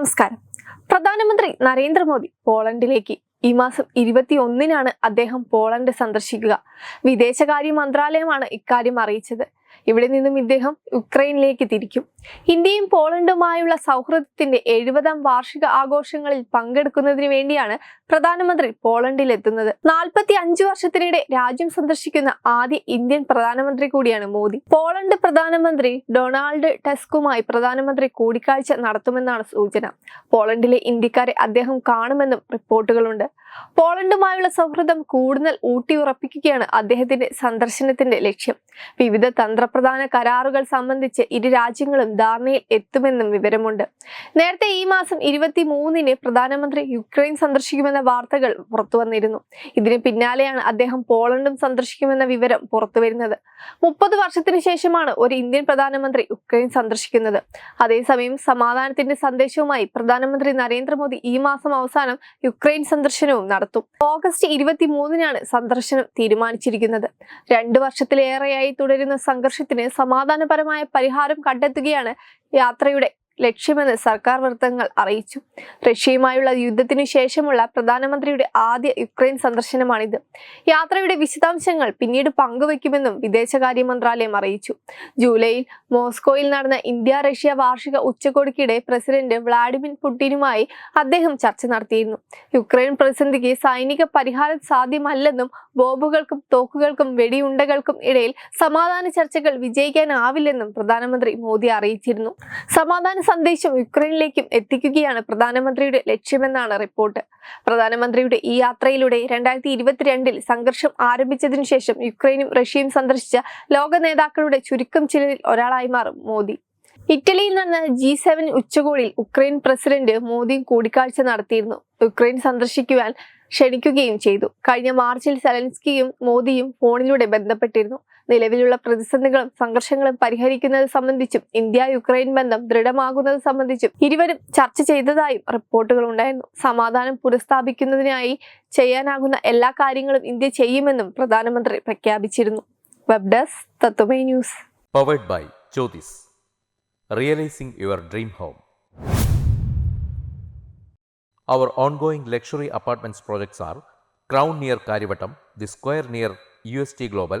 നമസ്കാരം. പ്രധാനമന്ത്രി നരേന്ദ്രമോദി പോളണ്ടിലേക്ക് ഈ മാസം ഇരുപത്തിയൊന്നിനാണ് അദ്ദേഹം പോളണ്ട് സന്ദർശിക്കുക. വിദേശകാര്യ മന്ത്രാലയമാണ് ഇക്കാര്യം അറിയിച്ചത്. ഇവിടെ നിന്നും ഇദ്ദേഹം യുക്രൈനിലേക്ക് തിരിക്കും. ഇന്ത്യയും പോളണ്ടുമായുള്ള സൗഹൃദത്തിന്റെ എഴുപതാം വാർഷിക ആഘോഷങ്ങളിൽ പങ്കെടുക്കുന്നതിന് വേണ്ടിയാണ് പ്രധാനമന്ത്രി പോളണ്ടിൽ എത്തുന്നത് നാൽപ്പത്തി അഞ്ചു വർഷത്തിനിടെ രാജ്യം സന്ദർശിക്കുന്ന ആദ്യ ഇന്ത്യൻ പ്രധാനമന്ത്രി കൂടിയാണ് മോദി. പോളണ്ട് പ്രധാനമന്ത്രി ഡൊണാൾഡ് ടെസ്കുമായി പ്രധാനമന്ത്രി കൂടിക്കാഴ്ച നടത്തുമെന്നാണ് സൂചന. പോളണ്ടിലെ ഇന്ത്യക്കാരെ അദ്ദേഹം കാണുമെന്നും റിപ്പോർട്ടുകളുണ്ട്. പോളണ്ടുമായുള്ള സൗഹൃദം കൂടുതൽ ഊട്ടിയുറപ്പിക്കുകയാണ് അദ്ദേഹത്തിന്റെ സന്ദർശനത്തിന്റെ ലക്ഷ്യം. വിവിധ തന്ത്രപ്രധാന കരാറുകൾ സംബന്ധിച്ച് ഇരു രാജ്യങ്ങളും ധാരണയിൽ എത്തുമെന്നും വിവരമുണ്ട്. നേരത്തെ ഈ മാസം ഇരുപത്തി മൂന്നിന് പ്രധാനമന്ത്രി യുക്രൈൻ സന്ദർശിക്കുമെന്ന വാർത്തകൾ പുറത്തുവന്നിരുന്നു ഇതിന് പിന്നാലെയാണ് അദ്ദേഹം പോളണ്ടും സന്ദർശിക്കുമെന്ന വിവരം പുറത്തുവരുന്നത് മുപ്പത് വർഷത്തിന് ശേഷമാണ് ഒരു ഇന്ത്യൻ പ്രധാനമന്ത്രി യുക്രൈൻ സന്ദർശിക്കുന്നത്. അതേസമയം സമാധാനത്തിന്റെ സന്ദേശവുമായി പ്രധാനമന്ത്രി നരേന്ദ്രമോദി ഈ മാസം അവസാനം യുക്രൈൻ സന്ദർശനവും നടത്തും. ഓഗസ്റ്റ് ഇരുപത്തി മൂന്നിനാണ് സന്ദർശനം തീരുമാനിച്ചിരിക്കുന്നത്. രണ്ടു വർഷത്തിലേറെയായി തുടരുന്ന സംഘർഷത്തിന് സമാധാനപരമായ പരിഹാരം കണ്ടെത്തുകയാണ് യാത്രയുടെ ലക്ഷ്യമെന്ന് സർക്കാർ വൃത്തങ്ങൾ അറിയിച്ചു. റഷ്യയുമായുള്ള യുദ്ധത്തിനു ശേഷമുള്ള പ്രധാനമന്ത്രിയുടെ ആദ്യ യുക്രൈൻ സന്ദർശനമാണിത്. യാത്രയുടെ വിശദാംശങ്ങൾ പിന്നീട് പങ്കുവയ്ക്കുമെന്നും വിദേശകാര്യ മന്ത്രാലയം അറിയിച്ചു. ജൂലൈയിൽ മോസ്കോയിൽ നടന്ന ഇന്ത്യ റഷ്യ വാർഷിക ഉച്ചകോടിക്കിടെ പ്രസിഡന്റ് വ്ളാഡിമിർ പുടിനുമായി അദ്ദേഹം ചർച്ച നടത്തിയിരുന്നു. യുക്രൈൻ പ്രതിസന്ധിക്ക് സൈനിക പരിഹാരം സാധ്യമല്ലെന്നും ബോംബുകൾക്കും തോക്കുകൾക്കും വെടിയുണ്ടകൾക്കും ഇടയിൽ സമാധാന ചർച്ചകൾ വിജയിക്കാനാവില്ലെന്നും പ്രധാനമന്ത്രി മോദി അറിയിച്ചിരുന്നു. സമാധാന സന്ദേശം യുക്രൈനിലേക്കും എത്തിക്കുകയാണ് പ്രധാനമന്ത്രിയുടെ ലക്ഷ്യമെന്നാണ് റിപ്പോർട്ട്. പ്രധാനമന്ത്രിയുടെ ഈ യാത്രയിലൂടെ രണ്ടായിരത്തി ഇരുപത്തിരണ്ടിൽ സംഘർഷം ആരംഭിച്ചതിനു ശേഷം യുക്രൈനും റഷ്യയും സന്ദർശിച്ച ലോക നേതാക്കളുടെ ചുരുക്കം ചിലരിൽ ഒരാളായി മാറും മോദി. ഇറ്റലിയിൽ നടന്ന ജി സെവൻ ഉച്ചകോടിയിൽ ഉക്രൈൻ പ്രസിഡന്റ് മോദിയും കൂടിക്കാഴ്ച നടത്തിയിരുന്നു. യുക്രൈൻ സന്ദർശിക്കുവാൻ ക്ഷണിക്കുകയും ചെയ്തു. കഴിഞ്ഞ മാർച്ചിൽ സെലൻസ്കിയും മോദിയും ഫോണിലൂടെ ബന്ധപ്പെട്ടിരുന്നു. നിലവിലുള്ള പ്രതിസന്ധികളും സംഘർഷങ്ങളും പരിഹരിക്കുന്നത് സംബന്ധിച്ചും ഇന്ത്യ യുക്രൈൻ ബന്ധം ദൃഢമാകുന്നത് സംബന്ധിച്ചും ഇരുവരും ചർച്ച ചെയ്തതായും റിപ്പോർട്ടുകൾ ഉണ്ടായിരുന്നു. സമാധാനം പുനഃസ്ഥാപിക്കുന്നതിനായി ചെയ്യാനാകുന്ന എല്ലാ കാര്യങ്ങളും ഇന്ത്യ ചെയ്യുമെന്നും പ്രധാനമന്ത്രി പ്രഖ്യാപിച്ചിരുന്നു. Web desk Tatwamayi news. Powered by Jyothis realising your dream home Our ongoing luxury apartments projects are Crown near Karivattam, The Square near UST Global,